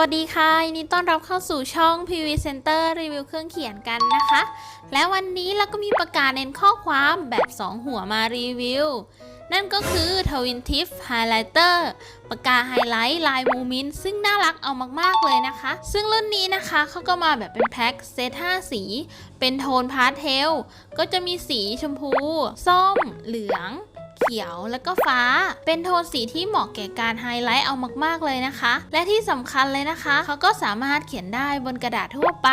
วัสดีค่ะยินดีต้อนรับเข้าสู่ช่อง PV Center รีวิวเครื่องเขียนกันนะคะ และวันนี้เราก็มีประกาศเน้นข้อความแบบ 2 หัวมารีวิว นั่นก็คือ Twin Tip Highlighter ปากกาไฮไลท์ลายมูมินซึ่งน่ารักเอามาก ๆ เลยนะคะ ซึ่งรุ่นนี้นะคะเขาก็มาแบบเป็นแพ็คเซต5สี เป็นโทนพาสเทล ก็จะมีสีชมพู ส้ม เหลือง ขียว แล้วก็ฟ้า เป็นโทนสีที่เหมาะแก่การไฮไลท์เอามากๆเลยนะคะ และที่สำคัญเลยนะคะเขาก็สามารถเขียนได้บนกระดาษทั่วไป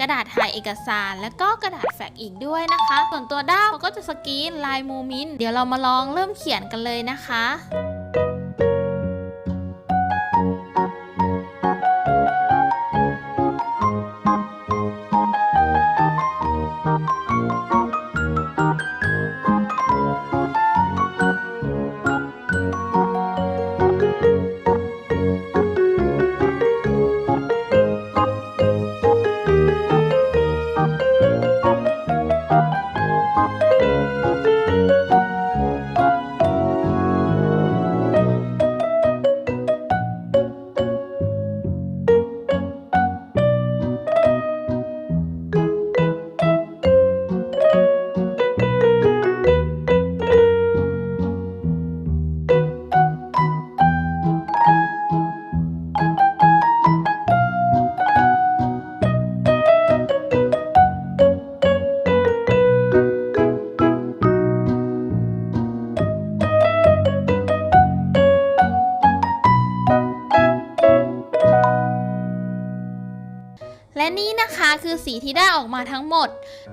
กระดาษถ่ายเอกสาร และก็กระดาษแฟกซ์อีกด้วยนะคะ ส่วนตัวด้ามเขาก็จะสกรีนลายมูมินเดี๋ยวเรามาลองเริ่มเขียนกันเลยนะคะ และนี่นะคะคือสีที่ได้ออกมาทั้งหมด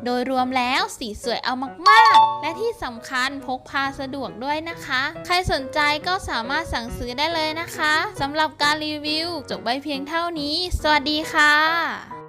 โดยรวมแล้วสีสวยเอามากๆ และที่สำคัญพกพาสะดวกด้วยนะคะ ใครสนใจก็สามารถสั่งซื้อได้เลยนะคะสำหรับการรีวิว จบไว้เพียงเท่านี้ สวัสดีค่ะ